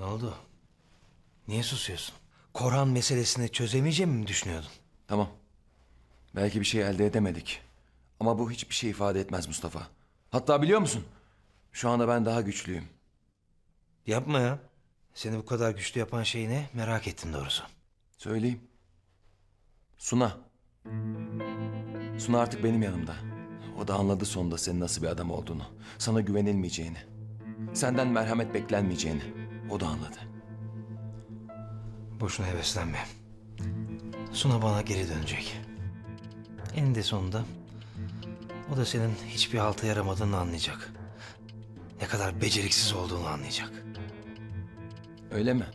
Ne oldu? Niye susuyorsun? Korhan meselesini çözemeyeceğimi mi düşünüyordun? Tamam. Belki bir şey elde edemedik. Ama bu hiçbir şey ifade etmez Mustafa. Hatta biliyor musun? Şu anda ben daha güçlüyüm. Yapma ya. Seni bu kadar güçlü yapan şey ne? Merak ettim doğrusu. Söyleyeyim. Suna. Suna artık benim yanımda. O da anladı sonunda senin nasıl bir adam olduğunu. Sana güvenilmeyeceğini. Senden merhamet beklenmeyeceğini. O da anladı. Boşuna heveslenme. Suna bana geri dönecek. Eninde sonunda o da senin hiçbir halta yaramadığını anlayacak. Ne kadar beceriksiz olduğunu anlayacak. Öyle mi?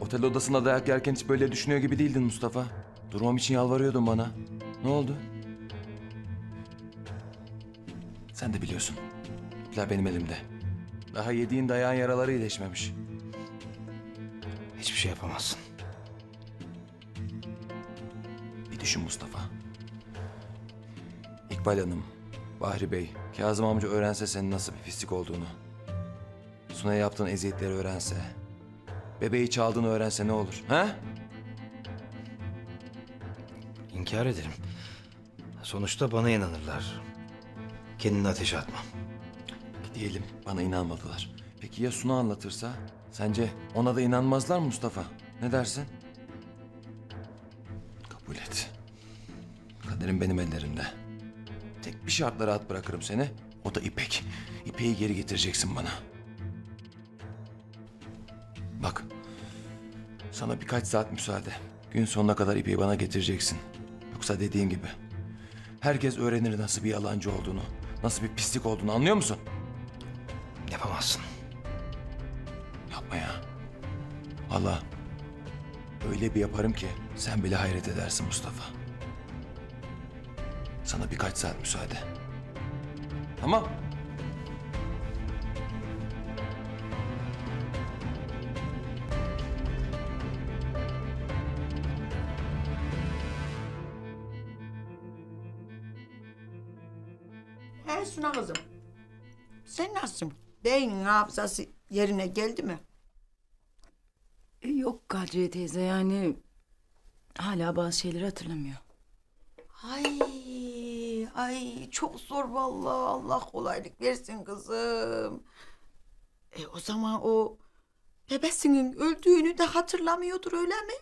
Otel odasında dayak yerken hiç böyle düşünüyor gibi değildin Mustafa. Durmam için yalvarıyordun bana. Ne oldu? Sen de biliyorsun. İpler benim elimde. Daha yediğin dayağın yaraları iyileşmemiş. Hiçbir şey yapamazsın. Bir düşün Mustafa. İkbal Hanım, Bahri Bey, Kazım amca öğrense senin nasıl bir pislik olduğunu. Sunay'a yaptığın eziyetleri öğrense. Bebeği çaldığını öğrense ne olur? Ha? İnkar ederim. Sonuçta bana inanırlar. Kendini ateşe atmam. Diyelim bana inanmadılar. Peki ya Suna anlatırsa? Sence ona da inanmazlar mı Mustafa? Ne dersin? Kabul et. Kaderim benim ellerimde. Tek bir şartla rahat bırakırım seni. O da İpek. İpek'i geri getireceksin bana. Bak. Sana birkaç saat müsaade. Gün sonuna kadar İpek'i bana getireceksin. Yoksa dediğim gibi. Herkes öğrenir nasıl bir yalancı olduğunu. Nasıl bir pislik olduğunu anlıyor musun? Yapamazsın. Yapma ya. Valla öyle bir yaparım ki sen bile hayret edersin Mustafa. Sana birkaç saat müsaade. Tamam. He Suna kızım. Beynin hafızası yerine geldi mi? E, Yok Kadriye teyze yani hala bazı şeyleri hatırlamıyor. Ay, ay çok zor vallahi. Allah kolaylık versin kızım. E o zaman o bebesinin öldüğünü de hatırlamıyordur öyle mi?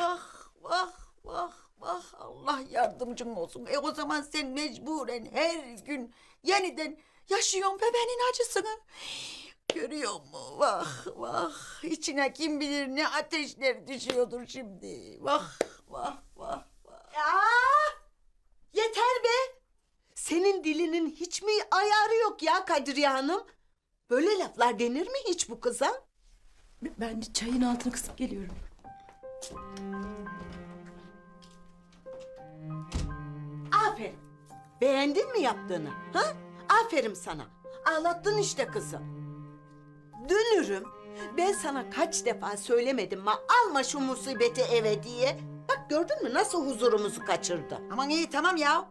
Vah vah vah vah Allah yardımcın olsun. E o zaman sen mecburen her gün yeniden yaşıyorsun bebeğin acısını. Görüyor mu? Vah vah. İçine kim bilir ne ateşler düşüyordur şimdi. Vah vah vah vah. Ya! Yeter be! Senin dilinin hiç mi ayarı yok ya Kadriye Hanım? Böyle laflar denir mi hiç bu kıza? Ben çayın altını kısıp geliyorum. Aferin. Beğendin mi yaptığını? Ha? Aferin sana. Ağlattın işte kızı. Dönürüm. Ben sana kaç defa söylemedim mi? Alma şu musibeti eve diye. Bak gördün mü nasıl huzurumuzu kaçırdı. Aman iyi tamam ya.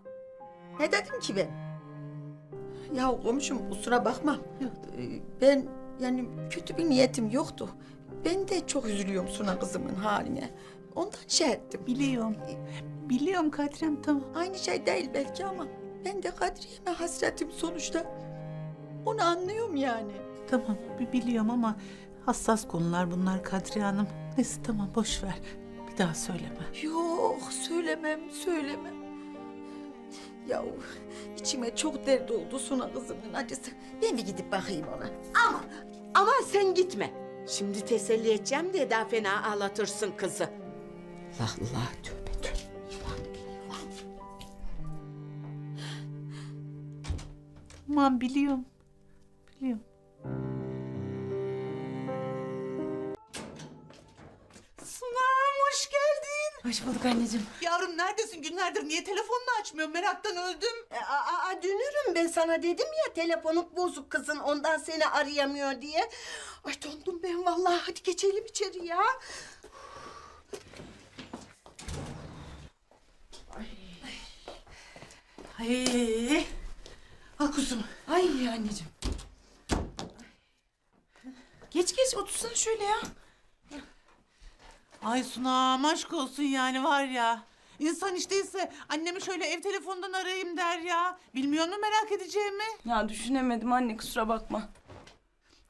Ne dedim ki ben? Ya komşum kusura bakma. Ee, Ben yani kötü bir niyetim yoktu. Ben de çok üzülüyorum Suna kızımın haline. Ondan şey ettim. Biliyorum. Biliyorum Kadrem tamam. Aynı şey değil belki ama ben de Kadriye'me hasretim sonuçta. Onu anlıyorum yani. Tamam bi- biliyorum ama hassas konular bunlar Kadriye Hanım. Neyse tamam boş ver. Bir daha söyleme. Yok söylemem söylemem. Ya içime çok dert oldu Suna kızımın acısı. Ben bir gidip bakayım ona. Ama aman sen gitme. Şimdi teselli edeceğim diye daha fena ağlatırsın kızı. Allah Allah tövbe Tamam biliyorum. Biliyorum. Sunam hoş geldin. Hoş bulduk anneciğim. Yavrum neredesin günlerdir niye telefonunu açmıyorsun meraktan öldüm. E, Aa, aa, dünürüm ben sana dedim ya telefonun bozuk kızın ondan seni arayamıyor diye. Ay dondum ben vallahi hadi geçelim içeri ya. Ay. Al kuzum. Ay anneciğim. Geç geç otursana şöyle ya. Ay Sunam aşk olsun yani var ya. İnsan işte ise annemi şöyle ev telefonundan arayayım der ya. Bilmiyor mu merak edeceğimi? Ya düşünemedim anne kusura bakma.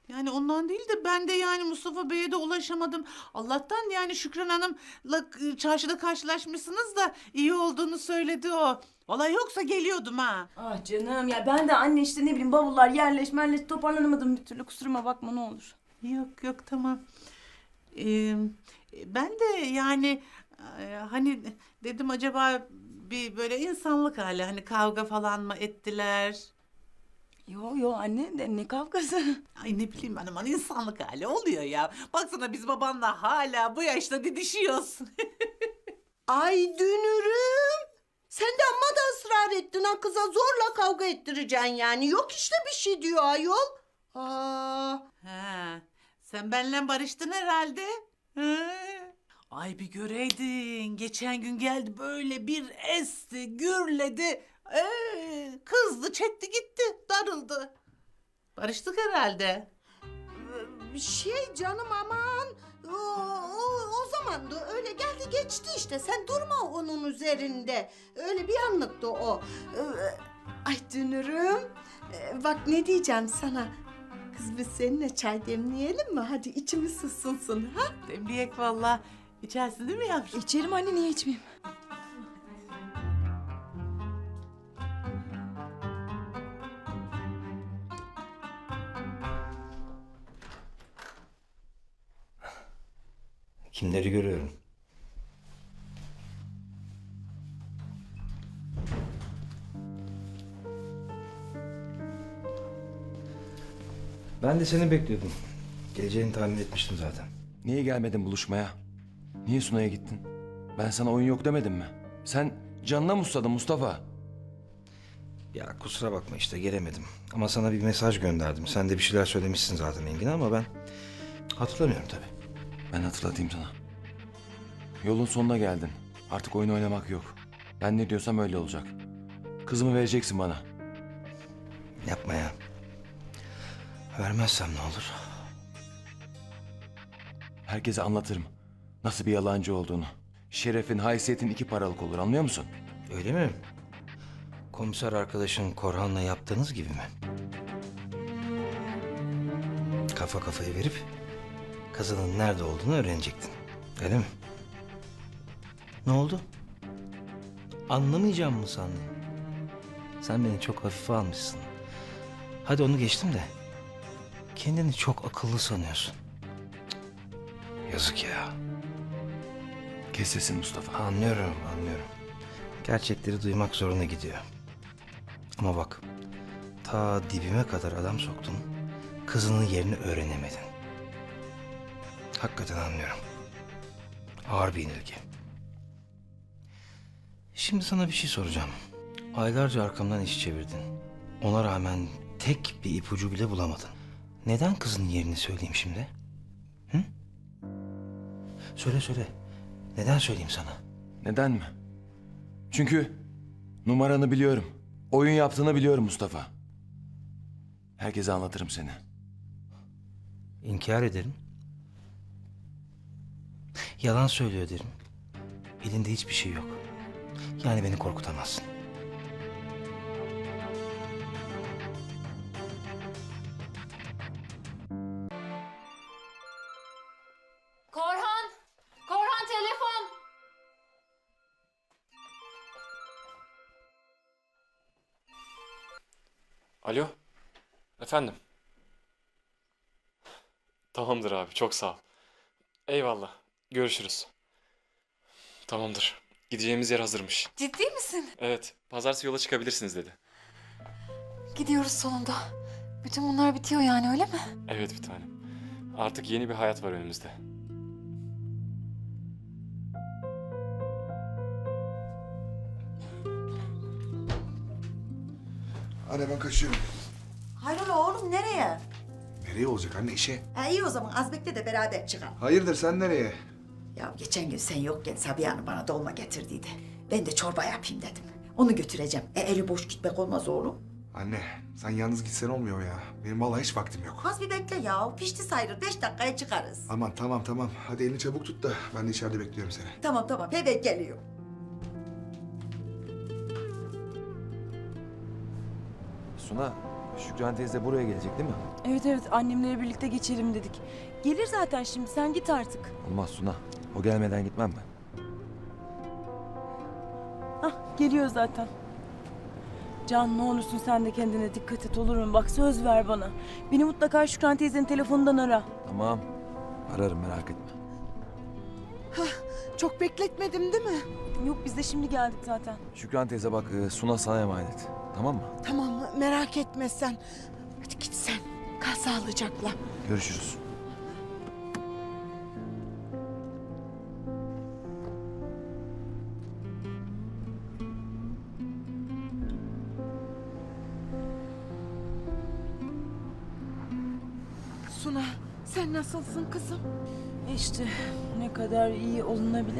Yani ondan değil de ben de yani Mustafa Bey'e de ulaşamadım. Allah'tan yani Şükran Hanım'la e, çarşıda karşılaşmışsınız da iyi olduğunu söyledi o. Vallahi yoksa geliyordum ha. Ah canım ya ben de anne işte ne bileyim bavullar yerleş merleş toparlanamadım bir türlü kusuruma bakma ne olur. Yok yok tamam. Ee, ben de yani e, hani dedim acaba bir böyle insanlık hali hani kavga falan mı ettiler? Yo yo anne de ne kavgası. Ay ne bileyim ben aman insanlık hali oluyor ya. Baksana biz babanla hala bu yaşta didişiyoruz. Ay dünürüm. Sen de amma da ısrar ettin ha kıza zorla kavga ettireceksin yani. Yok işte bir şey diyor ayol. Aa, Ha, sen benimle barıştın herhalde. Ha. Ay bir göreydin. Geçen gün geldi böyle bir esti, gürledi. Ee, kızdı, çekti gitti, darıldı. Barıştık herhalde. şey canım aman. O, o, o zaman da öyle geldi geçti işte. Sen durma onun üzerinde. Öyle bir anlıktı o. Ee, Ay dünürüm. Ee, Bak ne diyeceğim sana. Kız biz seninle çay demleyelim mi? Hadi içimiz ısınsın ha? Demliyek valla. İçersin değil mi yavrum? İçerim anne niye içmeyeyim? Kimleri görüyorum? Ben de seni bekliyordum. Geleceğini tahmin etmiştim zaten. Niye gelmedin buluşmaya? Niye Sunay'a gittin? Ben sana oyun yok demedim mi? Sen canına musladın Mustafa. Ya kusura bakma işte gelemedim. Ama sana bir mesaj gönderdim. Sen de bir şeyler söylemişsin zaten Engin ama ben hatırlamıyorum tabii. Ben hatırlatayım sana. Yolun sonuna geldin. Artık oyun oynamak yok. Ben ne diyorsam öyle olacak. Kızımı vereceksin bana. Yapma ya. Vermezsem ne olur? Herkese anlatırım. Nasıl bir yalancı olduğunu. Şerefin, haysiyetin iki paralık olur anlıyor musun? Öyle mi? Komiser arkadaşın Korhan'la yaptığınız gibi mi? Kafa kafaya verip kızının nerede olduğunu öğrenecektin. Öyle mi? Ne oldu? Anlamayacağım mı sandın? Sen beni çok hafife almışsın. Hadi onu geçtim de. Kendini çok akıllı sanıyorsun. Cık, Yazık ya. Kes sesini Mustafa. Anlıyorum, anlıyorum. Gerçekleri duymak zoruna gidiyor. Ama bak, ta dibime kadar adam soktun, kızının yerini öğrenemedin. Hakikaten anlıyorum. Ağır bir yenilgi. Şimdi sana bir şey soracağım. Aylarca arkamdan iş çevirdin. Ona rağmen tek bir ipucu bile bulamadın. Neden kızın yerini söyleyeyim şimdi? Hı? Söyle söyle. Neden söyleyeyim sana? Neden mi? Çünkü numaranı biliyorum. Oyun yaptığını biliyorum Mustafa. Herkese anlatırım seni. İnkar ederim. Yalan söylüyor derim. Elinde hiçbir şey yok. Yani beni korkutamazsın. Korhan! Korhan telefon! Alo. Efendim. Tamamdır abi, çok sağ ol. Eyvallah. Görüşürüz. Tamamdır. Gideceğimiz yer hazırmış. Ciddi misin? Evet, pazartesi yola çıkabilirsiniz dedi. Gidiyoruz sonunda. Bütün bunlar bitiyor yani öyle mi? Evet bir tanem. Artık yeni bir hayat var önümüzde. Anne ben kaçıyorum. Hayrola oğlum nereye? Nereye olacak anne işe? Ha, iyi o zaman az bekle de beraber çıkalım. Hayırdır sen nereye? Ya geçen gün sen yokken Sabiha Hanım bana dolma getirdiydi. Ben de çorba yapayım dedim. Onu götüreceğim. E eli boş gitmek olmaz oğlum. Anne sen yalnız gitsen olmuyor ya. Benim vallahi hiç vaktim yok. Az bir bekle ya. Pişti sayılır. Beş dakikaya çıkarız. Aman tamam tamam. Hadi elini çabuk tut da ben de içeride bekliyorum seni. Tamam tamam. Hemen geliyor. Suna, Şükran teyze buraya gelecek değil mi? Evet evet annemlere birlikte geçelim dedik. Gelir zaten şimdi sen git artık. Olmaz Suna. O gelmeden gitmem ben. Hah geliyor zaten. Can ne olursun sen de kendine dikkat et olur mu? Bak söz ver bana. Beni mutlaka Şükran teyzenin telefonundan ara. Tamam. Ararım merak etme. Çok bekletmedim değil mi? Yok biz de şimdi geldik zaten. Şükran teyze bak e, Suna sana emanet. Tamam mı? Tamam merak etme sen. Hadi git sen. Kal sağlıcakla. Görüşürüz.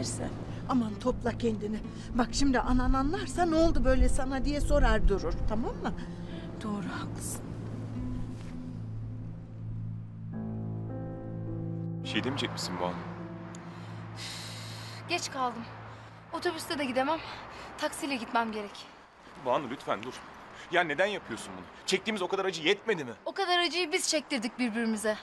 Olunabilirse. Aman topla kendini. Bak şimdi anan anlarsa ne oldu böyle sana diye sorar durur tamam mı? Doğru haklısın. Bir şey demeyecek misin Banu? Geç kaldım. Otobüste de gidemem. Taksiyle gitmem gerek. Banu lütfen dur. Ya neden yapıyorsun bunu? Çektiğimiz o kadar acı yetmedi mi? O kadar acıyı biz çektirdik birbirimize.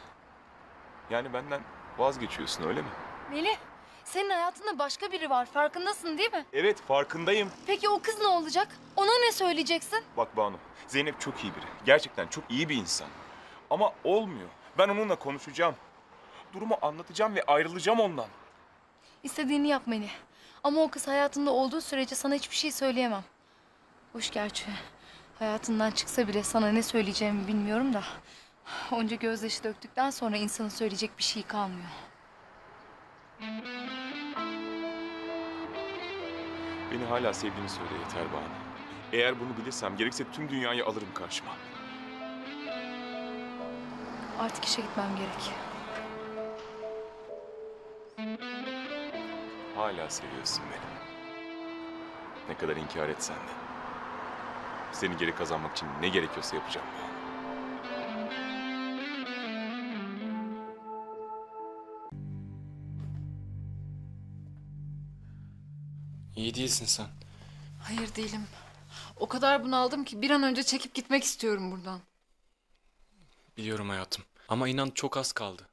Yani benden vazgeçiyorsun öyle mi? Melih, senin hayatında başka biri var. Farkındasın değil mi? Evet farkındayım. Peki o kız ne olacak? Ona ne söyleyeceksin? Bak Banu, Zeynep çok iyi biri. Gerçekten çok iyi bir insan. Ama olmuyor. Ben onunla konuşacağım. Durumu anlatacağım ve ayrılacağım ondan. İstediğini yap Melih. Ama o kız hayatında olduğu sürece sana hiçbir şey söyleyemem. Hoş gerçi. Hayatından çıksa bile sana ne söyleyeceğimi bilmiyorum da. Onca gözyaşı döktükten sonra insanın söyleyecek bir şey kalmıyor. Beni hala sevdiğini söyle yeter Banu. Eğer bunu bilirsem gerekse tüm dünyayı alırım karşıma. Artık işe gitmem gerek. Hala seviyorsun beni. Ne kadar inkar etsen de. Seni geri kazanmak için ne gerekiyorsa yapacağım Banu. İyi değilsin sen. Hayır değilim. O kadar bunaldım ki bir an önce çekip gitmek istiyorum buradan. Biliyorum hayatım. Ama inan çok az kaldı.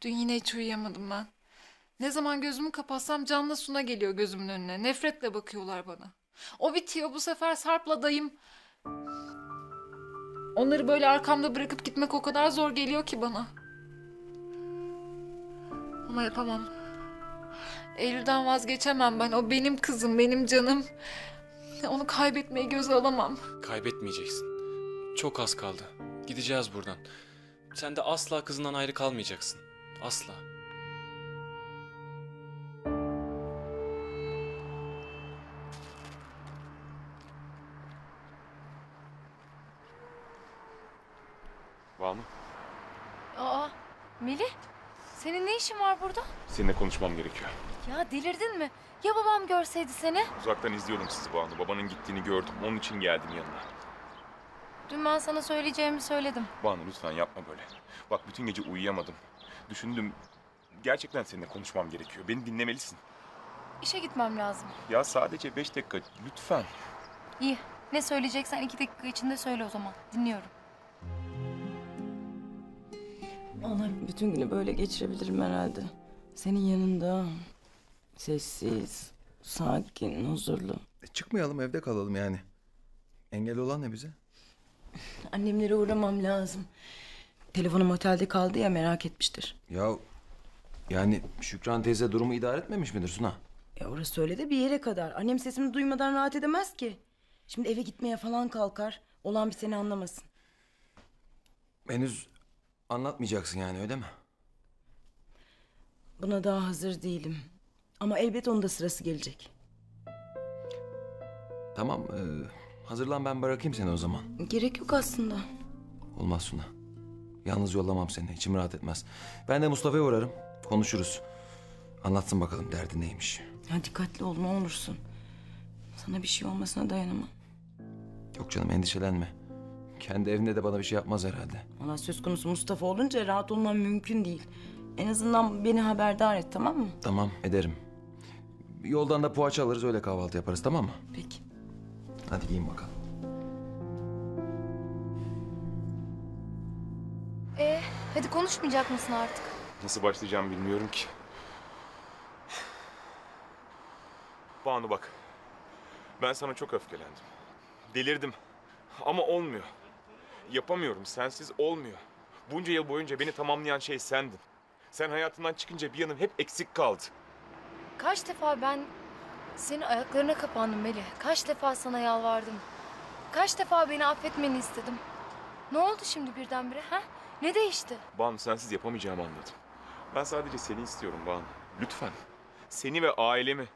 Dün yine hiç uyuyamadım ben. Ne zaman gözümü kapatsam Can'la Suna geliyor gözümün önüne. Nefretle bakıyorlar bana. O bitiyor bu sefer Sarp'la dayım. Onları böyle arkamda bırakıp gitmek o kadar zor geliyor ki bana. Ama yapamam. Eylül'den vazgeçemem ben. O benim kızım, benim canım. Onu kaybetmeyi göze alamam. Kaybetmeyeceksin. Çok az kaldı. Gideceğiz buradan. Sen de asla kızından ayrı kalmayacaksın. Asla. Banu, Aa, Melih, senin ne işin var burada? seninle konuşmam gerekiyor. Ya delirdin mi? Ya babam görseydi seni? Uzaktan izliyorum sizi Banu. Babanın gittiğini gördüm. Onun için geldim yanına. Dün ben sana söyleyeceğimi söyledim. Banu lütfen yapma böyle. Bak bütün gece uyuyamadım. Düşündüm. Gerçekten seninle konuşmam gerekiyor. Beni dinlemelisin. İşe gitmem lazım. Ya sadece beş dakika lütfen. İyi. Ne söyleyeceksen iki dakika içinde söyle o zaman. Dinliyorum. Allah bütün günü böyle geçirebilirim herhalde. Senin yanında sessiz, sakin, huzurlu. E, çıkmayalım evde kalalım yani. Engel olan ne bize? Annemlere uğramam lazım. Telefonum otelde kaldı ya merak etmiştir. Ya yani Şükran teyze durumu idare etmemiş midir Suna? Ya orası öyle de bir yere kadar. Annem sesimi duymadan rahat edemez ki. Şimdi eve gitmeye falan kalkar. Olan bir seni anlamasın. Henüz anlatmayacaksın yani öyle mi? Buna daha hazır değilim. Ama elbet onun da sırası gelecek. Tamam e, hazırlan ben bırakayım seni o zaman. Gerek yok aslında. Olmaz Suna. Yalnız yollamam seni. İçim rahat etmez. Ben de Mustafa'ya uğrarım. Konuşuruz. Anlatsın bakalım derdi neymiş. Ya dikkatli ol ne olursun. Sana bir şey olmasına dayanamam. Yok canım endişelenme. Kendi evinde de bana bir şey yapmaz herhalde. Valla söz konusu Mustafa olunca rahat olmam mümkün değil. En azından beni haberdar et tamam mı? Tamam ederim. Yoldan da poğaça alırız öyle kahvaltı yaparız tamam mı? Peki. Hadi giyin bakalım. Ee, hadi konuşmayacak mısın artık? Nasıl başlayacağım bilmiyorum ki. Banu bak. Ben sana çok öfkelendim. Delirdim. Ama olmuyor. Yapamıyorum. Sensiz olmuyor. Bunca yıl boyunca beni tamamlayan şey sendin. Sen hayatımdan çıkınca bir yanım hep eksik kaldı. Kaç defa ben senin ayaklarına kapandım Melih. Kaç defa sana yalvardım. Kaç defa beni affetmeni istedim. Ne oldu şimdi birdenbire ha? Ne değişti? Banu sensiz yapamayacağımı anladım. Ben sadece seni istiyorum Banu. Lütfen. Seni ve ailemi.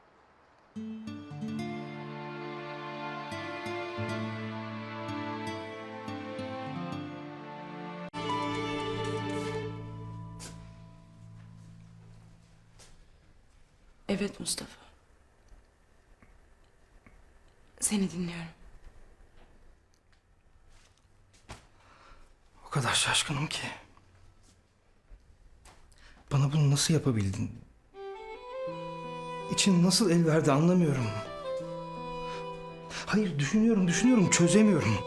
Evet Mustafa. Seni dinliyorum. O kadar şaşkınım ki. Bana bunu nasıl yapabildin? İçin nasıl el verdi anlamıyorum. Hayır düşünüyorum düşünüyorum çözemiyorum.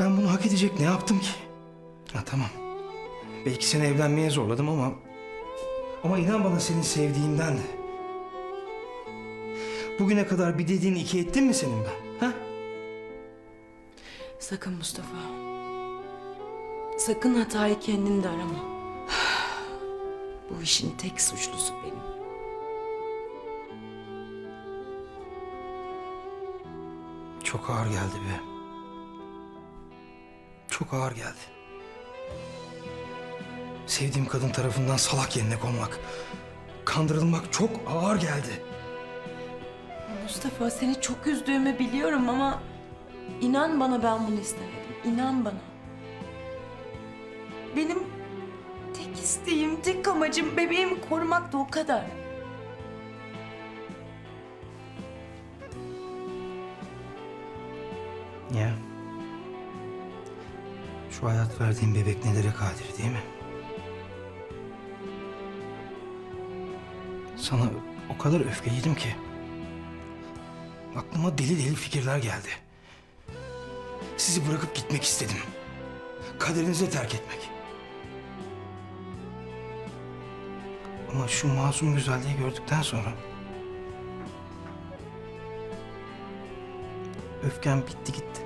Ben bunu hak edecek ne yaptım ki? Ha tamam. Belki seni evlenmeye zorladım ama... Ama inan bana seni sevdiğimden de. Bugüne kadar bir dediğini iki ettim mi senin ben? Ha? Sakın Mustafa. Sakın hatayı kendinde arama. Bu işin tek suçlusu benim. Çok ağır geldi be. Çok ağır geldi. Sevdiğim kadın tarafından salak yerine konmak, kandırılmak çok ağır geldi. Mustafa seni çok üzdüğümü biliyorum ama inan bana ben bunu istemedim. İnan bana. Benim tek isteğim, tek amacım bebeğimi korumak da o kadar. Ya. Şu hayat verdiğim bebek nelere kadir değil mi? Sana o kadar öfkeliydim ki. Aklıma deli deli fikirler geldi. Sizi bırakıp gitmek istedim. Kaderinize terk etmek. Ama şu masum güzelliği gördükten sonra... Öfkem bitti gitti.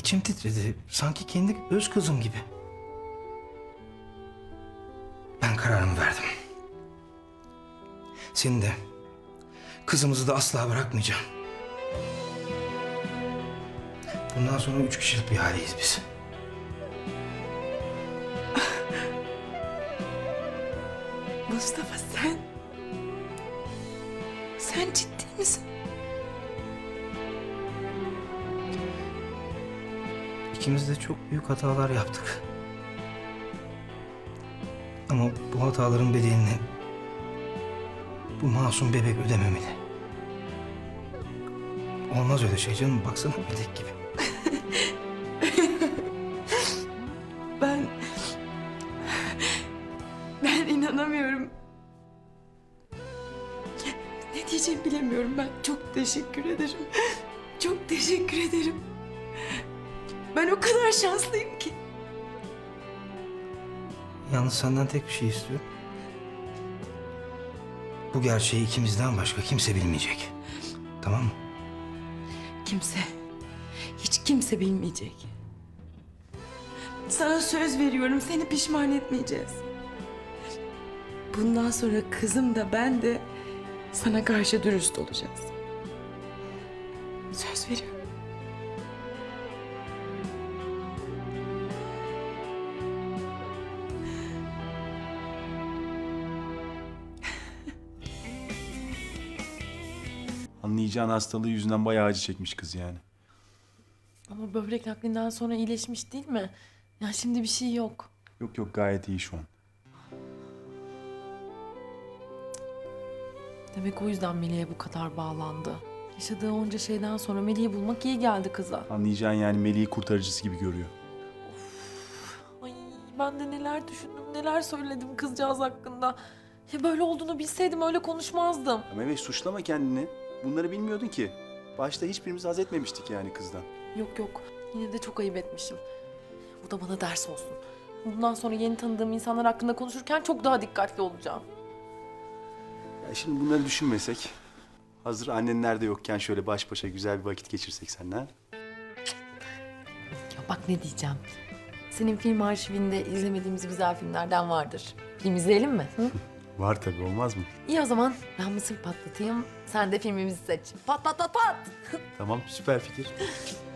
İçim titredi. Sanki kendi öz kızım gibi. Ben kararımı verdim. Seni de, kızımızı da asla bırakmayacağım. Bundan sonra üç kişilik bir aileyiz biz. Mustafa sen... Sen ciddi misin? İkimiz de çok büyük hatalar yaptık. Ama bu hataların bedelini bu masum bebek ödememeli. Olmaz öyle şey canım. Baksana melek gibi. Ben... Ben inanamıyorum. Ne diyeceğimi bilemiyorum ben. Çok teşekkür ederim. O kadar şanslıyım ki. Yalnız senden tek bir şey istiyorum. Bu gerçeği ikimizden başka kimse bilmeyecek. Tamam mı? Kimse, hiç kimse bilmeyecek. Sana söz veriyorum, seni pişman etmeyeceğiz. Bundan sonra kızım da ben de sana karşı dürüst olacağız. Söz veriyorum. Anlayacağın hastalığı yüzünden bayağı acı çekmiş kız yani. Ama böbrek naklinden sonra iyileşmiş değil mi? Ya şimdi bir şey yok. Yok yok gayet iyi şu an. Demek o yüzden Melih'e bu kadar bağlandı. Yaşadığı onca şeyden sonra Melih'i bulmak iyi geldi kıza. Anlayacağın yani Melih'i kurtarıcısı gibi görüyor. Ay ben de neler düşündüm, neler söyledim kızcağız hakkında. Ya böyle olduğunu bilseydim öyle konuşmazdım. Ama evet suçlama kendini. Bunları bilmiyordun ki. Başta hiçbirimiz haz etmemiştik yani kızdan. Yok yok, yine de çok ayıp etmişim. Bu da bana ders olsun. Bundan sonra yeni tanıdığım insanlar hakkında konuşurken çok daha dikkatli olacağım. Ya şimdi bunları düşünmesek. Hazır annen nerede yokken şöyle baş başa güzel bir vakit geçirsek seninle. ha? Ya bak ne diyeceğim. Senin film arşivinde izlemediğimiz güzel filmlerden vardır. Film izleyelim mi? Hı? Var tabii olmaz mı? İyi o zaman ben mısır patlatayım. Sen de filmimizi seç. Pat pat pat pat. Tamam süper fikir.